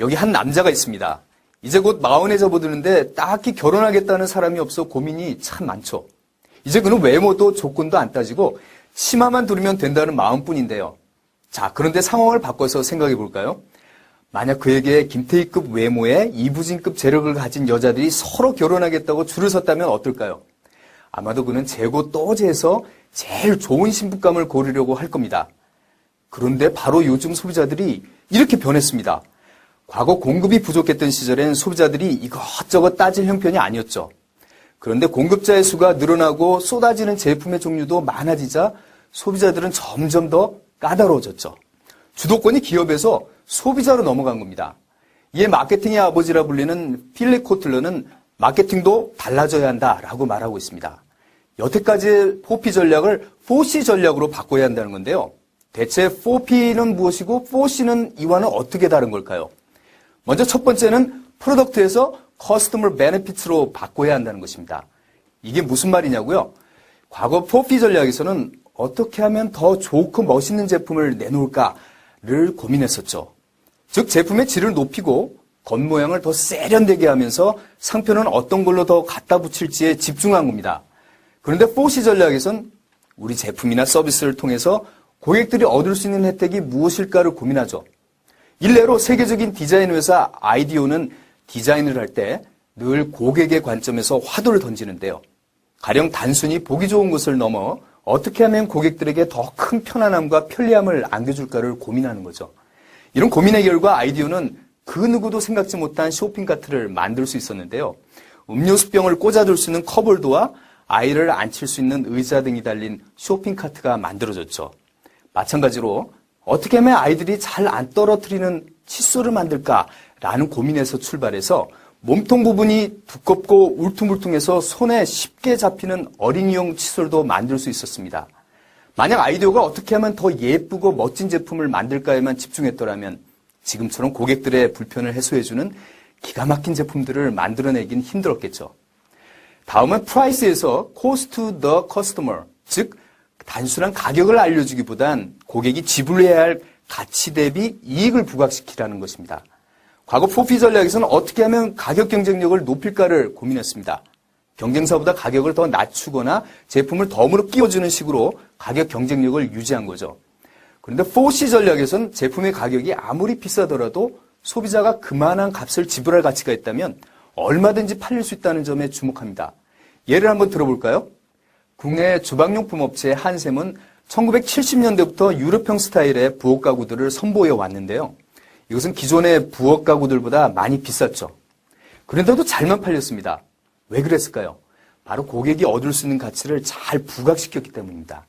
여기 한 남자가 있습니다. 이제 곧 마흔에 접어드는데 딱히 결혼하겠다는 사람이 없어 고민이 참 많죠. 이제 그는 외모도 조건도 안 따지고 치마만 두르면 된다는 마음뿐인데요. 자, 그런데 상황을 바꿔서 생각해 볼까요? 만약 그에게 김태희급 외모에 이부진급 재력을 가진 여자들이 서로 결혼하겠다고 줄을 섰다면 어떨까요? 아마도 그는 재고 또 재서 제일 좋은 신부감을 고르려고 할 겁니다. 그런데 바로 요즘 소비자들이 이렇게 변했습니다. 과거 공급이 부족했던 시절엔 소비자들이 이것저것 따질 형편이 아니었죠. 그런데 공급자의 수가 늘어나고 쏟아지는 제품의 종류도 많아지자 소비자들은 점점 더 까다로워졌죠. 주도권이 기업에서 소비자로 넘어간 겁니다. 이에 마케팅의 아버지라 불리는 필립 코틀러는 마케팅도 달라져야 한다라고 말하고 있습니다. 여태까지의 4P 전략을 4C 전략으로 바꿔야 한다는 건데요. 대체 4P는 무엇이고 4C는 이와는 어떻게 다른 걸까요? 먼저 첫 번째는 프로덕트에서 커스터머 베네피트로 바꿔야 한다는 것입니다. 이게 무슨 말이냐고요? 과거 4P 전략에서는 어떻게 하면 더 좋고 멋있는 제품을 내놓을까를 고민했었죠. 즉 제품의 질을 높이고 겉모양을 더 세련되게 하면서 상표는 어떤 걸로 더 갖다 붙일지에 집중한 겁니다. 그런데 4C 전략에선 우리 제품이나 서비스를 통해서 고객들이 얻을 수 있는 혜택이 무엇일까를 고민하죠. 일례로 세계적인 디자인 회사 아이디오는 디자인을 할 때 늘 고객의 관점에서 화두를 던지는데요. 가령 단순히 보기 좋은 것을 넘어 어떻게 하면 고객들에게 더 큰 편안함과 편리함을 안겨줄까를 고민하는 거죠. 이런 고민의 결과 아이디오는 그 누구도 생각지 못한 쇼핑 카트를 만들 수 있었는데요. 음료수병을 꽂아둘 수 있는 컵홀더와 아이를 앉힐 수 있는 의자 등이 달린 쇼핑 카트가 만들어졌죠. 마찬가지로 어떻게 하면 아이들이 잘 안 떨어뜨리는 칫솔을 만들까라는 고민에서 출발해서 몸통 부분이 두껍고 울퉁불퉁해서 손에 쉽게 잡히는 어린이용 칫솔도 만들 수 있었습니다. 만약 아이디어가 어떻게 하면 더 예쁘고 멋진 제품을 만들까에만 집중했더라면 지금처럼 고객들의 불편을 해소해주는 기가 막힌 제품들을 만들어내긴 힘들었겠죠. 다음은 프라이스에서 cost to the customer, 즉 단순한 가격을 알려주기보단 고객이 지불해야 할 가치 대비 이익을 부각시키라는 것입니다. 과거 4P 전략에서는 어떻게 하면 가격 경쟁력을 높일까를 고민했습니다. 경쟁사보다 가격을 더 낮추거나 제품을 덤으로 끼워주는 식으로 가격 경쟁력을 유지한 거죠. 그런데 4C 전략에서는 제품의 가격이 아무리 비싸더라도 소비자가 그만한 값을 지불할 가치가 있다면 얼마든지 팔릴 수 있다는 점에 주목합니다. 예를 한번 들어볼까요? 국내 주방용품 업체 한샘은 1970년대부터 유럽형 스타일의 부엌 가구들을 선보여 왔는데요. 이것은 기존의 부엌 가구들보다 많이 비쌌죠. 그런데도 잘만 팔렸습니다. 왜 그랬을까요? 바로 고객이 얻을 수 있는 가치를 잘 부각시켰기 때문입니다.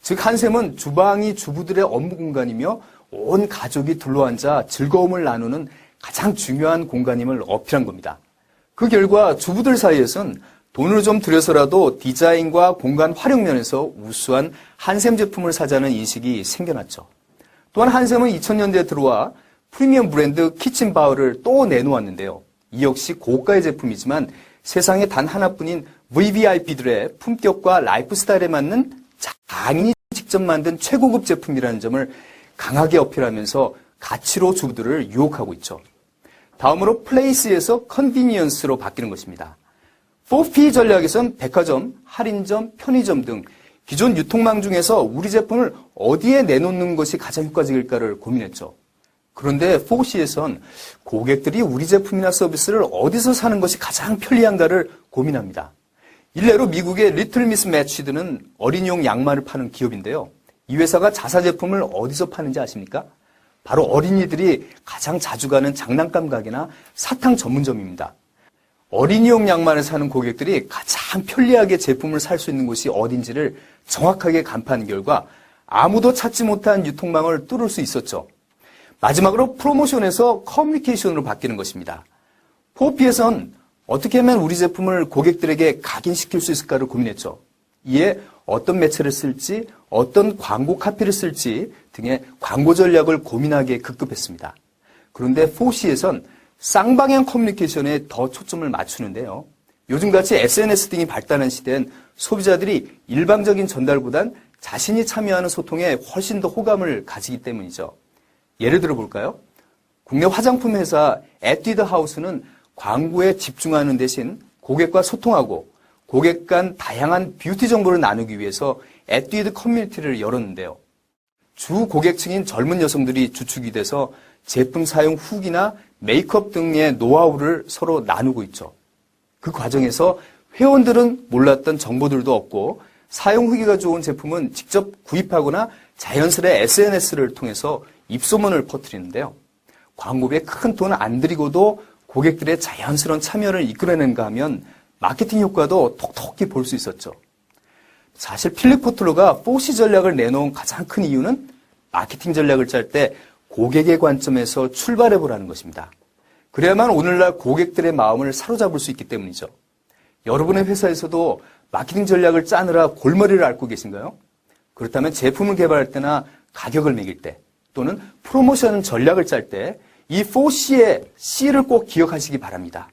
즉 한샘은 주방이 주부들의 업무 공간이며 온 가족이 둘러앉아 즐거움을 나누는 가장 중요한 공간임을 어필한 겁니다. 그 결과 주부들 사이에선 돈을 좀 들여서라도 디자인과 공간 활용 면에서 우수한 한샘 제품을 사자는 인식이 생겨났죠. 또한 한샘은 2000년대에 들어와 프리미엄 브랜드 키친바우를 또 내놓았는데요. 이 역시 고가의 제품이지만 세상에 단 하나뿐인 VVIP들의 품격과 라이프 스타일에 맞는 장인이 직접 만든 최고급 제품이라는 점을 강하게 어필하면서 가치로 주부들을 유혹하고 있죠. 다음으로 플레이스에서 컨비니언스로 바뀌는 것입니다. 4P 전략에선 백화점, 할인점, 편의점 등 기존 유통망 중에서 우리 제품을 어디에 내놓는 것이 가장 효과적일까를 고민했죠. 그런데 4C에선 고객들이 우리 제품이나 서비스를 어디서 사는 것이 가장 편리한가를 고민합니다. 일례로 미국의 리틀 미스 매치드는 어린이용 양말을 파는 기업인데요. 이 회사가 자사 제품을 어디서 파는지 아십니까? 바로 어린이들이 가장 자주 가는 장난감 가게나 사탕 전문점입니다. 어린이용 양말을 사는 고객들이 가장 편리하게 제품을 살 수 있는 곳이 어딘지를 정확하게 간파한 결과 아무도 찾지 못한 유통망을 뚫을 수 있었죠. 마지막으로 프로모션에서 커뮤니케이션으로 바뀌는 것입니다. 4P에선 어떻게 하면 우리 제품을 고객들에게 각인시킬 수 있을까를 고민했죠. 이에 어떤 매체를 쓸지, 어떤 광고 카피를 쓸지 등의 광고 전략을 고민하기에 급급했습니다. 그런데 4C에선 쌍방향 커뮤니케이션에 더 초점을 맞추는데요. 요즘같이 SNS 등이 발달한 시대엔 소비자들이 일방적인 전달보단 자신이 참여하는 소통에 훨씬 더 호감을 가지기 때문이죠. 예를 들어 볼까요? 국내 화장품 회사 에뛰드 하우스는 광고에 집중하는 대신 고객과 소통하고 고객 간 다양한 뷰티 정보를 나누기 위해서 에뛰드 커뮤니티를 열었는데요. 주 고객층인 젊은 여성들이 주축이 돼서 제품 사용 후기나 메이크업 등의 노하우를 서로 나누고 있죠. 그 과정에서 회원들은 몰랐던 정보들도 얻고 사용 후기가 좋은 제품은 직접 구입하거나 자연스레 SNS를 통해서 입소문을 퍼뜨리는데요. 광고비에 큰 돈 안 들이고도 고객들의 자연스러운 참여를 이끌어내는가 하면 마케팅 효과도 톡톡히 볼 수 있었죠. 사실 필립 포틀러가 4C 전략을 내놓은 가장 큰 이유는 마케팅 전략을 짤 때 고객의 관점에서 출발해 보라는 것입니다. 그래야만 오늘날 고객들의 마음을 사로잡을 수 있기 때문이죠. 여러분의 회사에서도 마케팅 전략을 짜느라 골머리를 앓고 계신가요? 그렇다면 제품을 개발할 때나 가격을 매길 때 또는 프로모션 전략을 짤 때 이 4C의 C를 꼭 기억하시기 바랍니다.